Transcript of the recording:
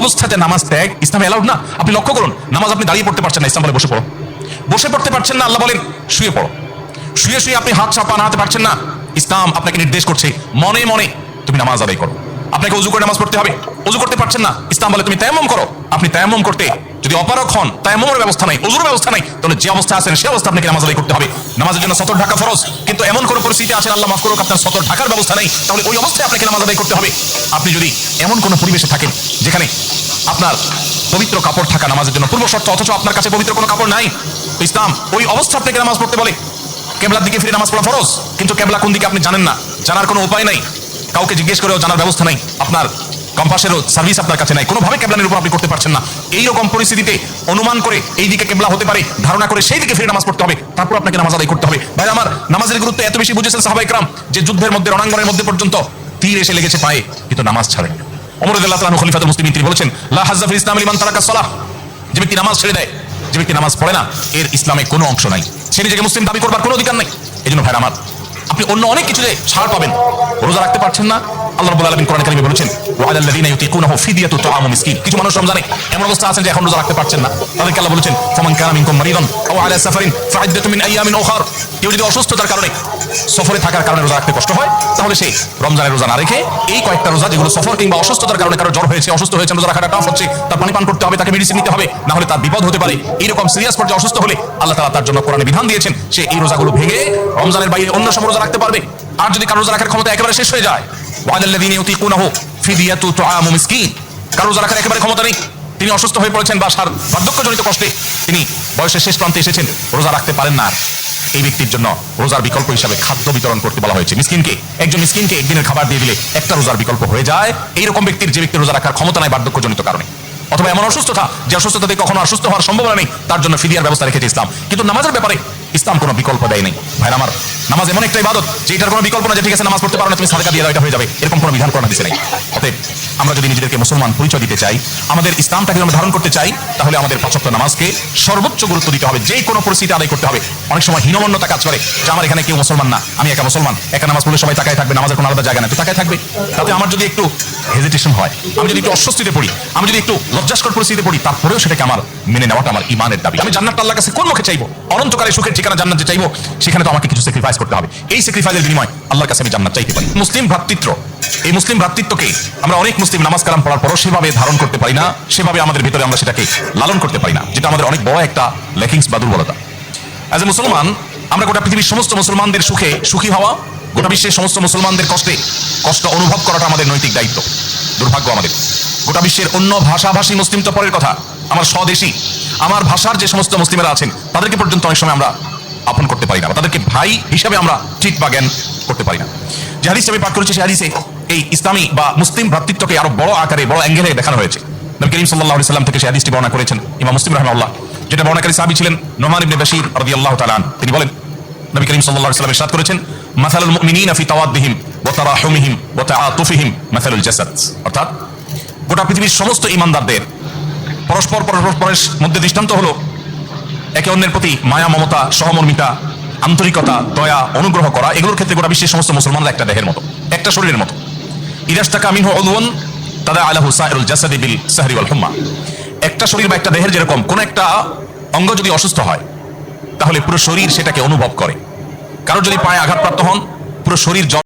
অবস্থাতে নামাজ ত্যাগ, ইসলাম অ্যালাউড না। আপনি লক্ষ্য করুন, নামাজ আপনি দাঁড়িয়ে পড়তে পারছেন না ইসলাম বলে বসে পড়ো। বসে পড়তে পারছেন না, আল্লাহ বলেন, শুয়ে পড়ো। শুয়ে শুয়ে আপনি হাত চাপা নাড়াতে পারছেন না। ইসলাম আপনাকে নির্দেশ করছে, মনে মনে তুমি নামাজ আদায় করো। আপনাকে উজু করে নামাজ পড়তে হবে। উজু করতে পারছেন না, ইসলাম বলে তুমি তেমন করো। আপনি তেমন করতে যদি অপারক হন তায়াম্মমের ব্যবস্থা নাই উজুর ব্যবস্থা নাই। তাহলে যে অবস্থা আছেন, সে অবস্থা আপনাকে নামাজ করতে হবে। নামাজের জন্য সতর ঢাকা ফরজ। কিন্তু এমন কোন পরিস্থিতি আছেন, আল্লাহ মাফ করুক, আপনার সতর ঢাকার ব্যবস্থা নেই, তাহলে ওই অবস্থায় আপনাকে নামাজ আদায় করতে হবে। আপনি যদি এমন কোন পরিবেশে থাকেন, যেখানে আপনার পবিত্র কাপড় থাকা নামাজের জন্য পূর্ব শর্ত, অথচ আপনার কাছে পবিত্র কোনো কাপড় নাই, ইসলাম ওই অবস্থা আপনাকে নামাজ পড়তে বলে, কেবলার দিকে ফিরে নামাজ পড়া ফরজ। কিন্তু কেবলা কোন দিকে আপনি জানেন না, জানার কোনো উপায় নাই। কাউকে জিজ্ঞেস করেও জানার ব্যবস্থা নাই। আপনার কম্পাসেরও সার্ভিস আপনার কাছে নাই। কোনোভাবে কেবলানের উপর আপনি করতে পারছেন না। এই রকম পরিস্থিতিতে অনুমান করে এই দিকে কেবলা হতে পারে, ধারণা করে সেই দিকে ফিরে নামাজ পড়তে হবে, তারপর আপনাকে নামাজ আদায় করতে হবে। ভাই আমার নামাজের গুরুত্ব এত বেশি বুঝেছেন সাহাবাই ক্রাম যে যুদ্ধের মধ্যে, রণাঙ্গনের মধ্যে পর্যন্ত তীর এসে লেগেছে পায়ে, কিন্তু নামাজ ছাড়েন অমর আল্লাহ তাআলা খলিফাতুল মুসলিমিন, তিনি বলেছেন, লা হাজ্জাফিল ইসলাম লিমান তারাকা সালাহ। যে ব্যক্তি নামাজ ছেড়ে দেয়, যে ব্যক্তি নামাজ পড়ে না, এর ইসলামে কোনো অংশ নাই। সে নিজেকে মুসলিম দাবি করবার কোনো অধিকার নাই। এই জন্য ভাই আমার, আপনি অন্য অনেক কিছুতে ছাড় পাবেন। রোজা রাখতে পারছেন না আল্লাহ রাব্বুল আলামিন কোরআন কারিমে বলেছেন ওয়ালাল্লাযিনা ইউতিকুনাহু ফিদিয়াতু তুআমু মিসকিন কিছু মানুষ রমজানে এমন অবস্থা আছেন যে এখন রোজা রাখতে পারছেন না। তাদেরকে আল্লাহ বলেছেন, ফামান কানা মিনকুম মারিদান আও আলা সাফারিন ফাইদ্দাতু মিন আইয়ামিন কেউ যদি অসুস্থতার কারণে সফরে থাকার কারণে রোজা রাখতে কষ্ট হয়, তাহলে রমজানের রোজা না রেখে এই কয়েকটা রোজা যেগুলো সফর কিংবা অসুস্থতার কারণে কারও জ্বর হয়েছে, অসুস্থ হয়েছে, রোজা রাখাটা টাফ হচ্ছে, তার পানি পান করতে হবে, তাকে মেডিসিন নিতে হবে, না হলে তার বিপদ হতে পারে। এইরকম সিরিয়াস পর্যায়ে অসুস্থ হলে আল্লাহ তাআলা তার জন্য কোরআনে বিধান দিয়েছেন, সে এই রোজাগুলো ভেঙে রমজানের বাইরে অন্য সময় রোজা রাখতে পারবে। আর যদি কারও রোজা রাখার ক্ষমতা একেবারে শেষ হয়ে যায় ক্ষমতা তিনি অসুস্থ হয়ে পড়েছেন বার্ধক্যজনিত কষ্টে। তিনি বয়সের শেষ প্রান্তে এসেছেন। রোজা রাখতে পারেন না এই ব্যক্তির জন্য রোজার বিকল্প হিসাবে খাদ্য বিতরণ করতে বলা হয়েছে। মিসকিনকে, একজন মিসকিনকে একদিনের খাবার দিয়ে দিলে একটা রোজার বিকল্প হয়ে যায়। এইরকম ব্যক্তির যে ব্যক্তি রোজা রাখার ক্ষমতা নাই বার্ধক্যজনিত কারণে। অথবা এমন অসুস্থতা, যে অসুস্থতা থেকে কখনো অসুস্থ হওয়ার সম্ভাবনা নেই, তার জন্য ফিরিয়ার ব্যবস্থা রেখেছে ইসলাম। কিন্তু নামাজের ব্যাপারে ইসলাম কোনো বিকল্প দেয় নাই। ভাই আমার, নামাজ এমন একটা ইবাদত যে এটার কোনো বিকল্প না যে ঠিক আছে, নামাজ পড়তে পারো না, তুমি সাদকা দিয়ে দাও, এটা হয়ে যাবে। এরকম কোনো বিধান করা দিছে নাই। অতএব আমরা যদি নিজেদেরকে মুসলমান পরিচয় দিতে চাই, আমাদের ইসলামটাকে আমরা ধারণ করতে চাই, তাহলে আমাদের পাঁচক্ত নামাজকে সর্বোচ্চ গুরুত্ব দিতে হবে। যে কোনো পরিস্থিতি আদায় করতে হবে। অনেক সময় হীনমন্যতা কাজ করে যে আমার এখানে কেউ মুসলমান না, আমি একা মুসলমান। একা নামাজ পড়লে সবাই তাকায় থাকবে, নামাজের কোনো আলাদা জায়গা না তো তাকায় থাকবে। তাতে আমার যদি একটু হেজিটেশন হয়, আমি যদি একটু অস্বস্তিতে পড়ি, আমি যদি একটু লজ্জাস্কর পরিস্থিতিতে পড়ি, তারপরেও সেটাকে আমার মেনে নেওয়াটা আমার ইমানের দাবি। আমি জান্নাত আল্লাহর কাছে কোন মুখে চাইব? অনন্তকালে সুখের ঠিকানা জান্নাত যে চাইব, সেখানে তো আমাকে কিছু স্যাক্রিফাইস করতে হবে। এই স্যাক্রিফাইসের বিনিময় আল্লাহর কাছে আমি জান্নাত চাইতে পারি। মুসলিম ভ্রাতৃত্ব এই মুসলিম ভ্রাতৃত্বকে আমরা অনেক মুসলিম নামাজ কালাম পড়ার পরও সেভাবে ধারণ করতে পারি না, সেভাবে আমাদের ভিতরে আমরা সেটাকে লালন করতে পারি না, যেটা আমাদের অনেক বড় একটা লেকিংস বা দুর্বলতা। অ্যাজ এ মুসলমান, আমরা গোটা পৃথিবীর সমস্ত মুসলমানদের সুখে সুখী হওয়া, গোটা বিশ্বের সমস্ত মুসলমানদের কষ্টে, কষ্ট অনুভব করাটা আমাদের নৈতিক দায়িত্ব, দুর্ভাগ্য আমাদের। গোটা বিশ্বের অন্য ভাষাভাষী মুসলিম তো পরের কথা, আমার স্বদেশী, আমার ভাষার যে সমস্ত মুসলিমেরা আছেন, তাদেরকে পর্যন্ত অনেক সময় আমরা আপন করতে পারি না তাদেরকে ভাই হিসাবে আমরা ঠিক বা জ্ঞান করতে পারি না। যে হাদিস আমি পাঠ করেছি, সেই হাদিসে এই ইসলামী বা মুসলিম ভ্রাতৃত্বকে আরও বড় আকারে, বড় অ্যাঙ্গেলে দেখানো হয়েছে। নবী করিম আলাইহি সাল্লাম থেকে সেই হাদিসটি বর্ণনা করেছেন ইমাম মুসলিম রাহিমাহুল্লাহ, যেটা বর্ণনাকারী সাহাবী ছিলেন নোমান ইবনে বাশীর রাদিয়াল্লাহু তাআলা আনহু। তিনি বলেন, নবী করিম আলাইহি সাল্লাম ইরশাদ করেছেন, মাসালুল মুমিনিনা ফি তাওয়াদ্দিহিম ওয়া তারাহুমিহিম ওয়া তাআতুফিহিম মাসালুল জাসাদ। অর্থাৎ গোটা পৃথিবীর সমস্ত ঈমানদারদের পরস্পর পরস্পরের মধ্যে দৃষ্টান্ত হলো একে অন্যের প্রতি মায়া, মমতা, সহমর্মিতা, আন্তরিকতা, দয়া, অনুগ্রহ করা। এগুলোর ক্ষেত্রে গোটা বিশ্বের সমস্ত মুসলমানরা একটা দেহের মতো, একটা শরীরের মতো। তাদা আলাহু সাইরুল জাসাদি সাহরি একটা শরীর বা একটা দেহের যেরকম কোন একটা অঙ্গ যদি অসুস্থ হয়, তাহলে পুরো শরীর সেটাকে অনুভব করে। কারও যদি পায়ে আঘাতপ্রাপ্ত হন, পুরো শরীর